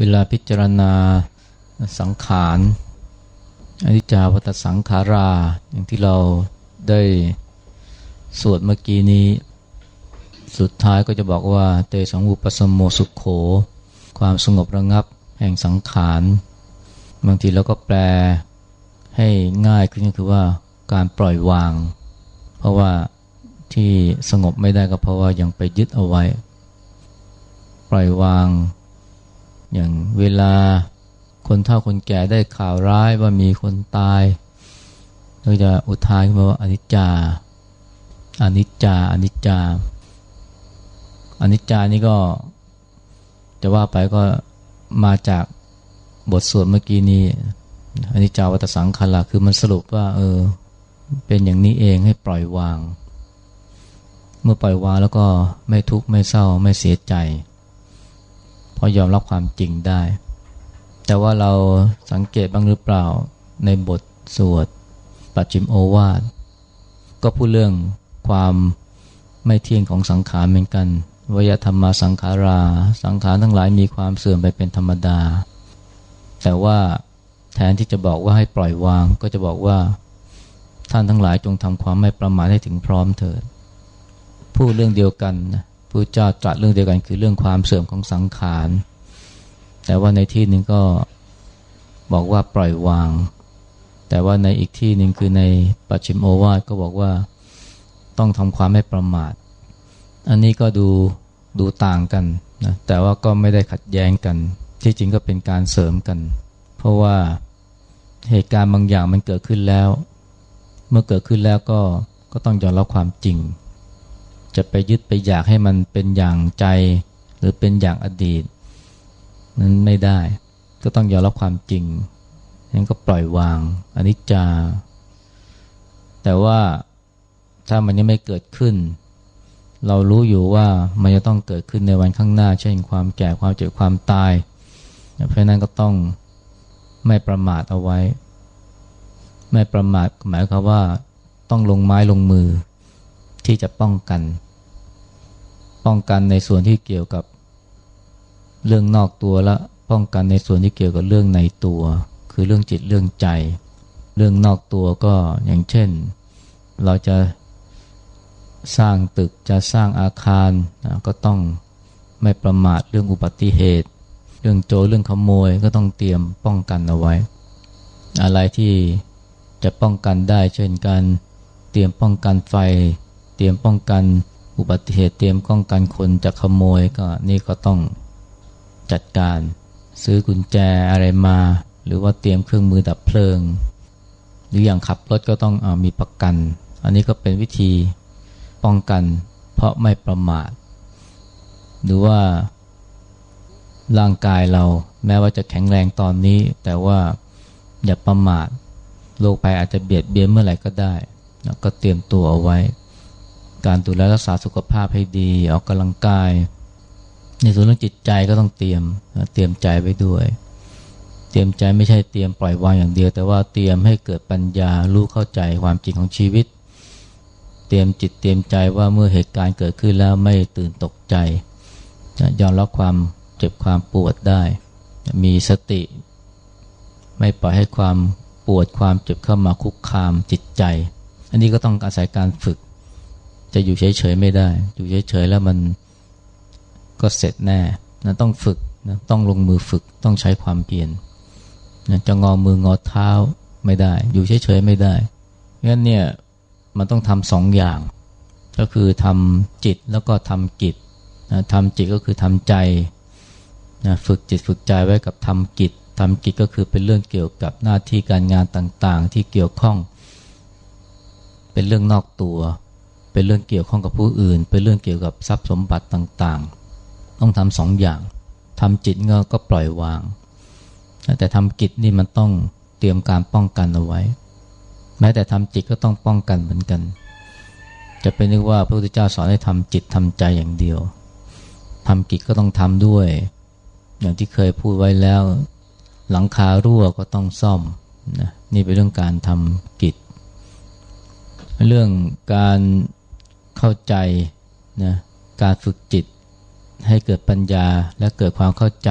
เวลาพิจารณาสังขารอนิจจาวัตสังขารา อย่างที่เราได้สวดเมื่อกี้นี้ สุดท้ายก็จะบอกว่า เตสังอุปสมโมสุขโข ความสงบระงับแห่งสังขาร บางทีเราก็แปลให้ง่ายขึ้นก็คือว่าการปล่อยวาง เพราะว่าที่สงบไม่ได้ก็เพราะว่ายังไปยึดเอาไว้ ปล่อยวาง อย่างเวลาคนเฒ่าคนแก่ได้ข่าวร้ายว่ามีคนตายก็จะอุทานขึ้นมาว่าอนิจจาอนิจจาอนิจจาอนิจจานี่ก็จะว่าไปก็มาจากบทสวดเมื่อกี้นี้อนิจจาวัตสังขารคือมันสรุปว่า เออ เป็นอย่างนี้เองให้ปล่อยวาง เมื่อปล่อยวางแล้วก็ไม่ทุกข์ไม่เศร้าไม่เสียใจ พอยอมรับความจริงได้ แต่ว่าเราสังเกตบ้างหรือเปล่าในบทสวดปัจจิมโอวาทก็พูดเรื่องความไม่เที่ยงของสังขารเหมือนกันวยธรรมาสังขารา สังขารทั้งหลายมีความเสื่อมไปเป็นธรรมดา แต่ว่าแทนที่จะบอกว่าให้ปล่อยวาง ก็จะบอกว่าท่านทั้งหลายจงทำความไม่ประมาทให้ถึงพร้อมเถิด พูดเรื่องเดียวกันนะ พู้เจ้าตรัสเรื่องเดียวกันคือเรื่องความเสื่อมของสังขาร แต่ว่าในที่หนึ่งก็บอกว่าปล่อยวาง แต่ว่าในอีกที่หนึ่งคือในปัจฉิมโอวาทก็บอกว่าต้องทำความไม่ประมาท อันนี้ก็ดูดูต่างกันนะแต่ว่าก็ไม่ได้ขัดแย้งกัน ที่จริงก็เป็นการเสริมกัน เพราะว่าเหตุการณ์บางอย่างมันเกิดขึ้นแล้ว เมื่อเกิดขึ้นแล้วก็ก็ต้องยอมรับความจริง จะไปยึดไปอยากให้มันเป็นอย่างใจ หรือเป็นอย่างอดีต นั้นไม่ได้ ก็ต้องยอมรับความจริงนั้นก็ปล่อยวางอนิจจา แต่ว่าถ้ามันยังไม่เกิดขึ้น เรารู้อยู่ว่ามันจะต้องเกิดขึ้นในวันข้างหน้า เช่นความแก่ความเจ็บความตาย เพราะนั้นก็ต้องไม่ประมาทเอาไว้ ไม่ประมาทหมายความว่าต้องลงไม้ลงมือที่จะป้องกัน ป้องกันในส่วนที่เกี่ยวกับเรื่องนอกตัวและป้องกันในส่วนที่เกี่ยวกับเรื่องในตัว คือเรื่องจิตเรื่องใจ เรื่องนอกตัวก็อย่างเช่น เราจะสร้างตึกจะสร้างอาคารก็ต้องไม่ประมาทเรื่องอุบัติเหตุ เรื่องโจรเรื่องขโมยก็ต้องเตรียมป้องกันเอาไว้ อะไรที่จะป้องกันได้ เช่นการเตรียมป้องกันไฟ เตรียมป้องกัน อุบัติเหตุเตรียมป้องกันคนจะขโมยก็นี่ก็ต้องจัดการซื้อกุญแจอะไรมา หรือว่าเตรียมเครื่องมือดับเพลิง หรืออย่างขับรถก็ต้องอมีประกัน อันนี้ก็เป็นวิธีป้องกัน เพราะไม่ประมาท หรือว่าร่างกายเราแม้ว่าจะแข็งแรงตอนนี้ แต่ว่าอย่าประมาทโรคภัยอาจจะเบียดเบียนเมื่อไหร่ก็ได้ ก็เตรียมตัวเอาไว้ การดูแลรักษาสุขภาพให้ดีออกกำลังกาย ในส่วนเรื่องจิตใจก็ต้องเตรียมเตรียมใจไว้ด้วย เตรียมใจไม่ใช่เตรียมปล่อยวางอย่างเดียว แต่ว่าเตรียมให้เกิดปัญญารู้เข้าใจความจริงของชีวิต เตรียมจิตเตรียมใจว่าเมื่อเหตุการณ์เกิดขึ้นแล้วไม่ตื่นตกใจยอมรับความเจ็บความปวดได้ มีสติ ไม่ปล่อยให้ความปวดความเจ็บเข้ามาคุกคามจิตใจ อันนี้ก็ต้องอาศัยการฝึก จะอยู่เฉยๆไม่ได้ อยู่เฉยๆแล้วมันก็เสร็จแน่นะต้องฝึกนะต้องลงมือฝึกต้องใช้ความเพียรนะจะงอมืองอเท้าไม่ได้ อยู่เฉยๆไม่ได้งั้นเนี่ยมันต้องทำสองอย่าง ก็คือทำจิตแล้วก็ทำกิจนะทำจิตก็คือทำใจนะฝึกจิตฝึกใจไว้กับทำกิจทำกิจก็คือเป็นเรื่องเกี่ยวกับหน้าที่การงานต่างๆ ที่เกี่ยวข้อง เป็นเรื่องนอกตัว เป็นเรื่องเกี่ยวข้องกับผู้อื่น เป็นเรื่องเกี่ยวกับทรัพย์สมบัติต่างๆ ต้องทำสองอย่างทำจิตก็ปล่อยวาง แต่ทำกิจนี่มันต้องเตรียมการป้องกันเอาไว้ แม้แต่ทำจิตก็ต้องป้องกันเหมือนกัน จะเป็นนึกว่าพระพุทธเจ้าสอนให้ทำจิตทำใจอย่างเดียวทำกิจก็ต้องทำด้วย อย่างที่เคยพูดไว้แล้ว หลังคารั่วก็ต้องซ่อมนะนี่เป็นเรื่องการทำกิจ เรื่องการ เข้าใจนะการฝึกจิต ให้เกิดปัญญาและเกิดความเข้าใจ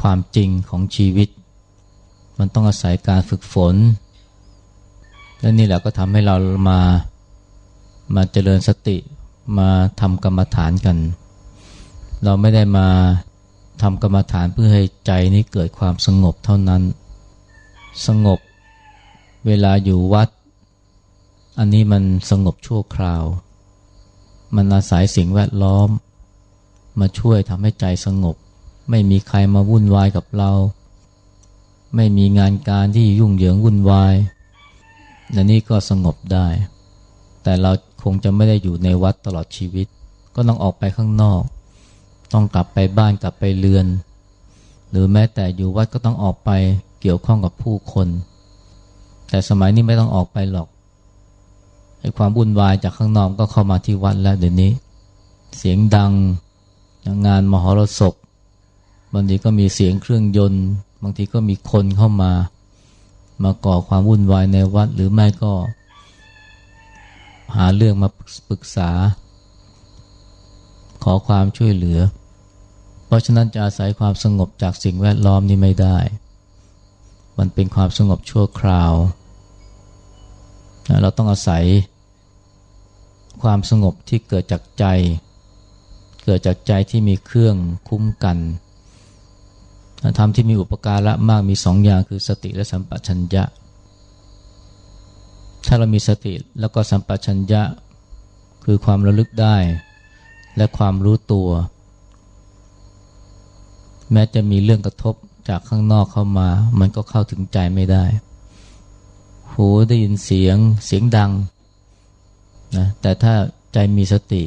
ความจริงของชีวิต มันต้องอาศัยการฝึกฝน และนี่แหละก็ทำให้เรามามาเจริญสติมาทำกรรมฐานกัน เราไม่ได้มาทำกรรมฐานเพื่อให้ใจนี้เกิดความสงบเท่านั้น สงบเวลาอยู่วัด อันนี้มันสงบชั่วคราว มันอาศัยสิ่งแวดล้อม มาช่วยทำให้ใจสงบ ไม่มีใครมาวุ่นวายกับเรา ไม่มีงานการที่ยุ่งเหยิงวุ่นวายและนี่ก็สงบได้ แต่เราคงจะไม่ได้อยู่ในวัดตลอดชีวิต ก็ต้องออกไปข้างนอก ต้องกลับไปบ้านกลับไปเรือน หรือแม้แต่อยู่วัดก็ต้องออกไปเกี่ยวข้องกับผู้คน แต่สมัยนี้ไม่ต้องออกไปหรอก ไอ้ความวุ่นวายจากข้างนอกก็เข้ามาที่วัดแล้วเดี๋ยวนี้ เสียงดังงานมหรสพบางทีก็มีเสียงเครื่องยนต์ บางทีก็มีคนเข้ามา มาก่อความวุ่นวายในวัดหรือไม่ก็ หาเรื่องมาปรึกษา ขอความช่วยเหลือ เพราะฉะนั้นจะอาศัยความสงบจากสิ่งแวดล้อมนี้ไม่ได้ มันเป็นความสงบชั่วคราว เราต้องอาศัยความสงบที่เกิดจากใจ เกิดจากใจที่มีเครื่องคุ้มกันธรรมที่มีอุปการะมากมีสองอย่างคือสติและสัมปชัญญะ ถ้าเรามีสติแล้วก็สัมปชัญญะ คือความระลึกได้ และความรู้ตัว แม้จะมีเรื่องกระทบจากข้างนอกเข้ามา มันก็เข้าถึงใจไม่ได้ หูได้ยินเสียงเสียงดังนะแต่ถ้าใจมีสติ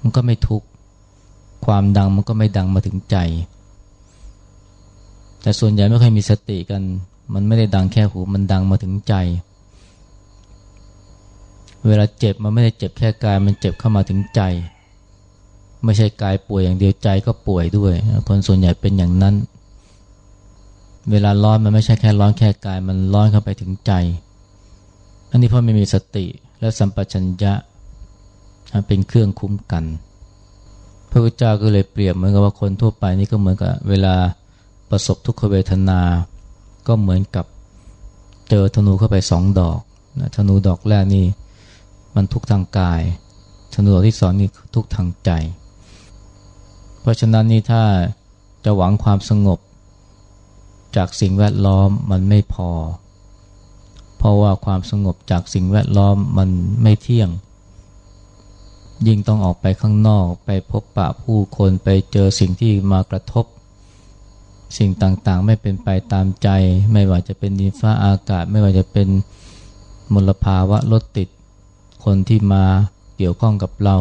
มันก็ไม่ทุกข์ความดังมันก็ไม่ดังมาถึงใจ แต่ส่วนใหญ่ไม่ค่อยมีสติกัน มันไม่ได้ดังแค่หูมันดังมาถึงใจ เวลาเจ็บมันไม่ได้เจ็บแค่กายมันเจ็บเข้ามาถึงใจ ไม่ใช่กายป่วยอย่างเดียวใจก็ป่วยด้วย คนส่วนใหญ่เป็นอย่างนั้น เวลาร้อนมันไม่ใช่แค่ร้อนแค่กาย มันร้อนเข้าไปถึงใจ อันนี้เพราะไม่มีสติและสัมปชัญญะเป็นเครื่องคุ้มกัน พระพุทธเจ้าก็เลยเปรียบเหมือนกับว่าคนทั่วไปนี่ก็เหมือนกับเวลาประสบทุกขเวทนา ก็เหมือนกับเจอธนูเข้าไปสองดอกนะธนูดอกแรกนี่มันทุกทางกายธนูดอกที่สองนี่ทุกทางใจ เพราะฉะนั้นนี่ถ้าจะหวังความสงบ จากสิ่งแวดล้อมมันไม่พอ เพราะว่าความสงบจากสิ่งแวดล้อมมันไม่เที่ยง ยิ่งต้องออกไปข้างนอกไปพบปะผู้คนไปเจอสิ่งที่มากระทบ สิ่งต่างๆ ไม่เป็นไปตามใจ ไม่ว่าจะเป็นดินฟ้าอากาศ ไม่ว่าจะเป็นมลภาวะรถติด คนที่มาเกี่ยวข้องกับเรา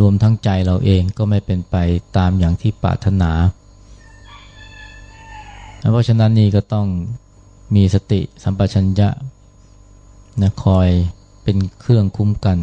รวมทั้งใจเราเองก็ไม่เป็นไปตามอย่างที่ปรารถนา เพราะฉะนั้นนี่ก็ต้องมีสติสัมปชัญญะนะคอยเป็นเครื่องคุ้มกัน